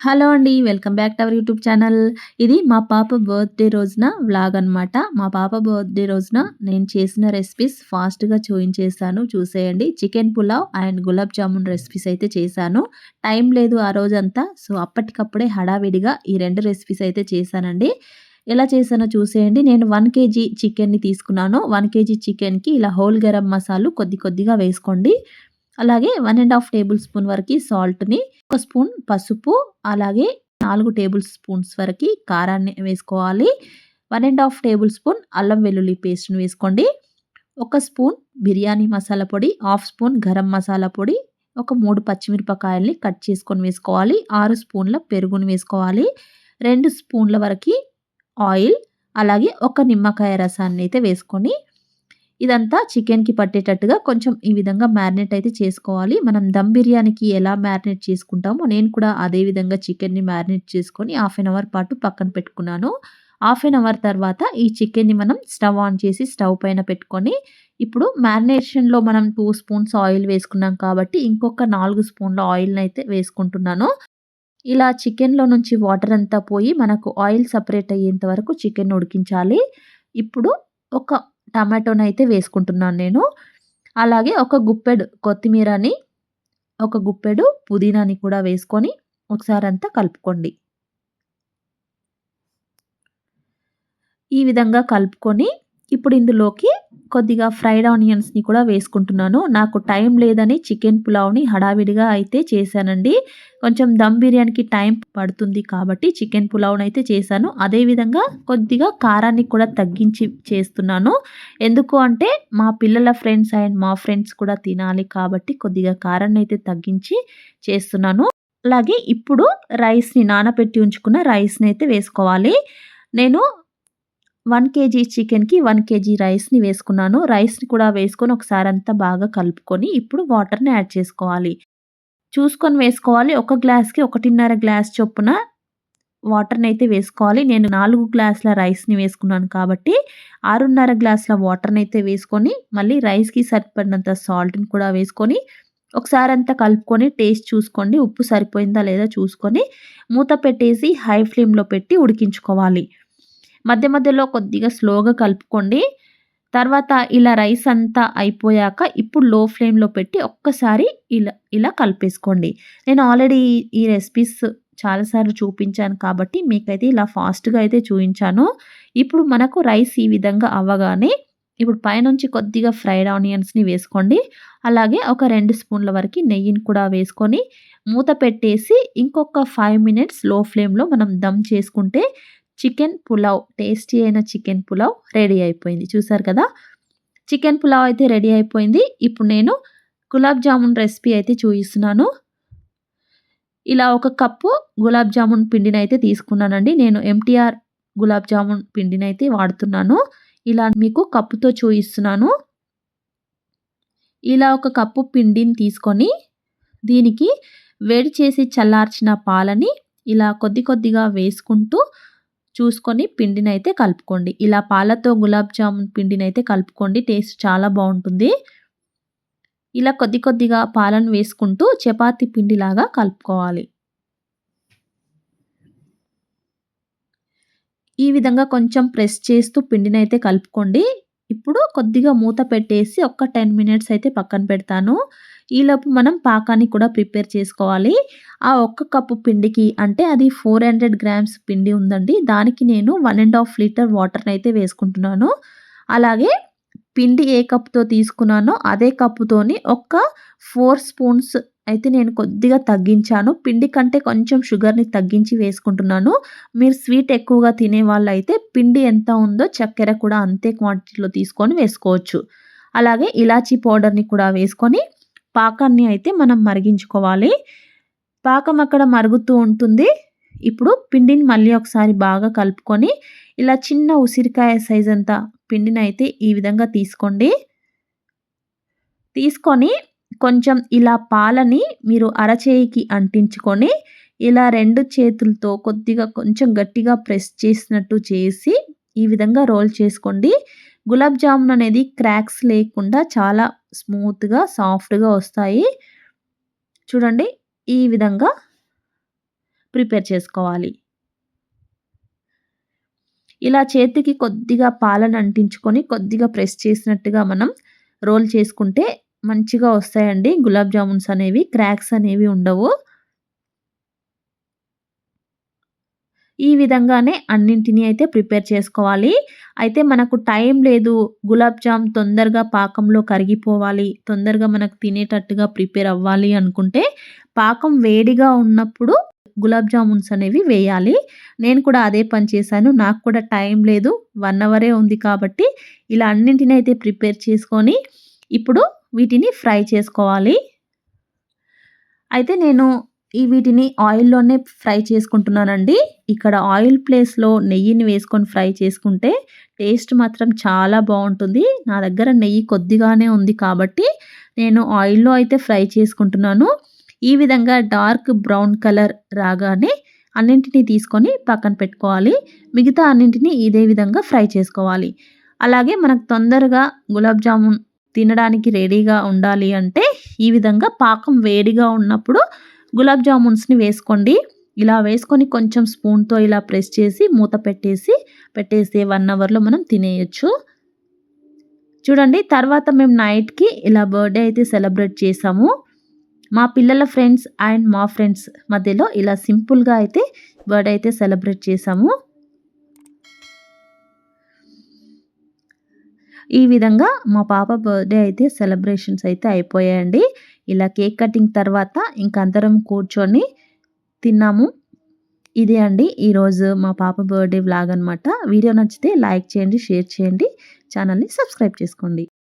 Hello అండి. Welcome back to our YouTube channel. ఇది మా పాప బర్త్‌డే రోజున వ్లాగ్ అనమాట. మా పాప బర్త్‌డే రోజున నేను చేసిన రెసిపీస్ ఫాస్ట్‌గా చూయించేసాను. చూసేయండి. Chicken pulao and gulab jamun recipes అయితే చేశాను. టైం లేదు ఆ రోజంతా. సో, అప్పటికప్పుడే హడావిడిగా ఈ రెండు రెసిపీస్ అయితే చేశానండి. ఎలా చేశానో చూసేయండి. నేను వన్ కేజీ చికెన్‌ని తీసుకున్నాను. వన్ కేజీ చికెన్‌కి ఇలా హోల్ గరం మసాలు కొద్ది కొద్దిగా వేసుకోండి. అలాగే one and half tablespoon వరకు సాల్ట్‌ని, ఒక స్పూన్ పసుపు, అలాగే నాలుగు టేబుల్ స్పూన్స్ వరకు కారాన్ని వేసుకోవాలి. One and half tablespoon అల్లం వెల్లుల్లి పేస్ట్‌ని వేసుకోండి. ఒక స్పూన్ బిర్యానీ మసాలా పొడి, హాఫ్ స్పూన్ గరం మసాలా పొడి, ఒక మూడు పచ్చిమిరపకాయల్ని కట్ చేసుకొని వేసుకోవాలి. ఆరు స్పూన్ల పెరుగుని వేసుకోవాలి. రెండు స్పూన్ల వరకి ఆయిల్, అలాగే ఒక నిమ్మకాయ రసాన్ని అయితే వేసుకొని ఇదంతా చికెన్‌కి పట్టేటట్టుగా కొంచెం ఈ విధంగా మ్యారినేట్ అయితే చేసుకోవాలి. మనం దమ్ బిర్యానీకి ఎలా మ్యారినేట్ చేసుకుంటామో నేను కూడా అదే విధంగా చికెన్‌ని మ్యారినేట్ చేసుకొని హాఫ్ అన్ అవర్ పాటు పక్కన పెట్టుకున్నాను. హాఫ్ అన్ అవర్ తర్వాత ఈ చికెన్‌ని మనం స్టవ్ ఆన్ చేసి స్టవ్ పైన పెట్టుకొని ఇప్పుడు మ్యారినేషన్‌లో మనం టూ స్పూన్స్ ఆయిల్ వేసుకున్నాం కాబట్టి ఇంకొక నాలుగు స్పూన్ల ఆయిల్ని అయితే వేసుకుంటున్నాను. ఇలా చికెన్‌లో నుంచి వాటర్ అంతా పోయి మనకు ఆయిల్ సపరేట్ అయ్యేంత వరకు చికెన్ ఉడికించాలి. ఇప్పుడు ఒక టమాటోని అయితే వేసుకుంటున్నాను నేను. అలాగే ఒక గుప్పెడు కొత్తిమీరని, ఒక గుప్పెడు పుదీనాని కూడా వేసుకొని ఒకసారి అంతా కలుపుకోండి. ఈ విధంగా కలుపుకొని ఇప్పుడు ఇందులోకి కొద్దిగా ఫ్రైడ్ ఆనియన్స్‌ని కూడా వేసుకుంటున్నాను. నాకు టైం లేదని చికెన్ పులావ్‌ని హడావిడిగా అయితే చేశానండి. కొంచెం దమ్ బిర్యానీకి టైం పడుతుంది కాబట్టి చికెన్ పులావ్ని అయితే చేశాను. అదేవిధంగా కొద్దిగా కారాన్ని కూడా తగ్గించి చేస్తున్నాను. ఎందుకు అంటే మా పిల్లల ఫ్రెండ్స్ అండ్ మా ఫ్రెండ్స్ కూడా తినాలి కాబట్టి కొద్దిగా కారాన్ని అయితే తగ్గించి చేస్తున్నాను. అలాగే ఇప్పుడు రైస్‌ని నానబెట్టి ఉంచుకున్న రైస్ని అయితే వేసుకోవాలి. నేను వన్ కేజీ చికెన్‌కి వన్ కేజీ రైస్‌ని వేసుకున్నాను. రైస్‌ని కూడా వేసుకొని ఒకసారి అంతా బాగా కలుపుకొని ఇప్పుడు వాటర్‌ని యాడ్ చేసుకోవాలి. చూసుకొని వేసుకోవాలి. ఒక గ్లాస్‌కి 1.5 గ్లాస్ చొప్పున వాటర్‌నైతే వేసుకోవాలి. నేను నాలుగు గ్లాసుల రైస్‌ని వేసుకున్నాను కాబట్టి 6.5 గ్లాసుల అయితే వేసుకొని మళ్ళీ రైస్‌కి సరిపడినంత సాల్ట్‌ని కూడా వేసుకొని ఒకసారి అంతా కలుపుకొని టేస్ట్ చూసుకోండి. ఉప్పు సరిపోయిందా లేదా చూసుకొని మూత పెట్టేసి హై ఫ్లేమ్‌లో పెట్టి ఉడికించుకోవాలి. మధ్య మధ్యలో కొద్దిగా స్లోగా కలుపుకోండి. తర్వాత ఇలా రైస్ అంతా అయిపోయాక ఇప్పుడు లో ఫ్లేమ్‌లో పెట్టి ఒక్కసారి ఇలా ఇలా కలిపేసుకోండి. నేను ఆల్రెడీ ఈ రెసిపీస్ చాలా సార్లు చూపించాను కాబట్టి మీకైతే ఇలా ఫాస్ట్‌గా అయితే చూపించాను ఇప్పుడు మనకు రైస్ ఈ విధంగా అవ్వగానే ఇప్పుడు పైనుంచి కొద్దిగా ఫ్రైడ్ ఆనియన్స్‌ని వేసుకోండి. అలాగే ఒక రెండు స్పూన్ల వరకు నెయ్యిని కూడా వేసుకొని మూత పెట్టేసి ఇంకొక ఫైవ్ మినిట్స్లో ఫ్లేమ్‌లో మనం దమ్ చేసుకుంటే చికెన్ పులావ్ టేస్టీ అయిన చికెన్ పులావ్ రెడీ అయిపోయింది. చూసారు కదా! చికెన్ పులావ్ అయితే రెడీ అయిపోయింది. ఇప్పుడు నేను గులాబ్ జామున్ రెసిపీ అయితే చూపిస్తున్నాను ఇలా ఒక కప్పు గులాబ్ జామున్ పిండినైతే తీసుకున్నానండి. నేను ఎంటీఆర్ గులాబ్ జామున్ పిండినైతే వాడుతున్నాను. ఇలా మీకు కప్పుతో చూపిస్తున్నాను ఇలా ఒక కప్పు పిండిని తీసుకొని దీనికి వేడి చేసి చల్లార్చిన పాలని ఇలా కొద్ది కొద్దిగా వేసుకుంటూ చూసుకొని పిండినైతే కలుపుకోండి. ఇలా పాలతో గులాబ్ జామున్ పిండినైతే కలుపుకోండి. టేస్ట్ చాలా బాగుంటుంది ఇలా కొద్ది కొద్దిగా పాలను వేసుకుంటూ చపాతి పిండిలాగా కలుపుకోవాలి. ఈ విధంగా కొంచెం ప్రెస్ చేస్తూ పిండినైతే కలుపుకోండి. ఇప్పుడు కొద్దిగా మూత పెట్టేసి ఒక్క 10 మినిట్స్ అయితే పక్కన పెడతాను. ఈలోపు మనం పాకాన్ని కూడా ప్రిపేర్ చేసుకోవాలి. ఆ ఒక్క కప్పు పిండికి అంటే అది 400 గ్రామ్స్ పిండి ఉందండి. దానికి నేను వన్ అండ్ హాఫ్ లీటర్ వాటర్ని అయితే వేసుకుంటున్నాను. అలాగే పిండి ఏ కప్‌తో తీసుకున్నానో అదే కప్పుతోని ఒక ఫోర్ స్పూన్స్ అయితే నేను కొద్దిగా తగ్గించాను. పిండి కంటే కొంచెం షుగర్‌ని తగ్గించి వేసుకుంటున్నాను. మీరు స్వీట్ ఎక్కువగా తినే తినేవాళ్ళైతే పిండి ఎంత ఉందో చక్కెర కూడా అంతే క్వాంటిటీలో తీసుకొని వేసుకోవచ్చు. అలాగే ఇలాచీ పౌడర్‌ని కూడా వేసుకొని పాకాన్ని అయితే మనం మరిగించుకోవాలి. పాకం అక్కడ మరుగుతూ ఉంటుంది. ఇప్పుడు పిండిని మళ్ళీ ఒకసారి బాగా కలుపుకొని ఇలా చిన్న ఉసిరికాయ సైజ్ అంత అయితే ఈ విధంగా తీసుకోండి. తీసుకొని కొంచెం ఇలా పాలని మీరు అరచేయికి అంటించుకొని ఇలా రెండు చేతులతో కొద్దిగా కొంచెం గట్టిగా ప్రెస్ చేసినట్టు చేసి ఈ విధంగా రోల్ చేసుకోండి. గులాబ్ జామున్ అనేది క్రాక్స్ లేకుండా చాలా స్మూత్‌గా, సాఫ్ట్‌గా వస్తాయి. చూడండి ఈ విధంగా ప్రిపేర్ చేసుకోవాలి. ఇలా చేతికి కొద్దిగా పాలను అంటించుకొని కొద్దిగా ప్రెస్ చేసినట్టుగా మనం రోల్ చేసుకుంటే మంచిగా వస్తాయండి. గులాబ్ జామున్స్ అనేవి క్రాక్స్ అనేవి ఉండవు. ఈ విధంగానే అన్నింటినీ అయితే ప్రిపేర్ చేసుకోవాలి. అయితే మనకు టైం లేదు. గులాబ్ జామ్ తొందరగా పాకంలో కరిగిపోవాలి. తొందరగా మనకు తినేటట్టుగా ప్రిపేర్ అవ్వాలి అనుకుంటే పాకం వేడిగా ఉన్నప్పుడు గులాబ్ జామున్స్ అనేవి వేయాలి. నేను కూడా అదే పని చేశాను. నాకు కూడా టైం లేదు. వన్ అవరే ఉంది కాబట్టి ఇలా అన్నింటిని అయితే ప్రిపేర్ చేసుకొని ఇప్పుడు వీటిని ఫ్రై చేసుకోవాలి. అయితే నేను ఈ వీటిని ఆయిల్లోనే ఫ్రై చేసుకుంటున్నానండి. ఇక్కడ ఆయిల్ ప్లేస్లో నెయ్యిని వేసుకొని ఫ్రై చేసుకుంటే టేస్ట్ మాత్రం చాలా బాగుంటుంది. నా దగ్గర నెయ్యి కొద్దిగానే ఉంది కాబట్టి నేను ఆయిల్లో అయితే ఫ్రై చేసుకుంటున్నాను. ఈ విధంగా డార్క్ బ్రౌన్ కలర్ రాగానే అన్నింటినీ తీసుకొని పక్కన పెట్టుకోవాలి. మిగతా అన్నింటినీ ఇదే విధంగా ఫ్రై చేసుకోవాలి. అలాగే మనకు తొందరగా గులాబ్ జామున్ తినడానికి రెడీగా ఉండాలి అంటే ఈ విధంగా పాకం వేడిగా ఉన్నప్పుడు గులాబ్ జామున్స్ని వేసుకోండి. ఇలా వేసుకొని కొంచెం స్పూన్తో ఇలా ప్రెస్ చేసి మూత పెట్టేసి పెట్టేసి వన్ అవర్లో మనం తినేయచ్చు. చూడండి తర్వాత మేము నైట్కి ఇలా బర్త్డే అయితే సెలబ్రేట్ చేసాము. మా పిల్లల ఫ్రెండ్స్ అండ్ మా ఫ్రెండ్స్ మధ్యలో ఇలా సింపుల్గా అయితే బర్త్డే అయితే సెలబ్రేట్ చేసాము. ఈ విధంగా మా పాప బర్త్డే అయితే సెలబ్రేషన్స్ అయితే అయిపోయాయండి. ఇలా కేక్ కటింగ్ తర్వాత ఇంక అందరం కూర్చొని తిన్నాము. ఇదే అండి ఈరోజు మా పాప బర్త్డే వ్లాగ్ అనమాట వీడియో నచ్చితే లైక్ చేయండి షేర్ చేయండి. ఛానల్ని సబ్స్క్రైబ్ చేసుకోండి.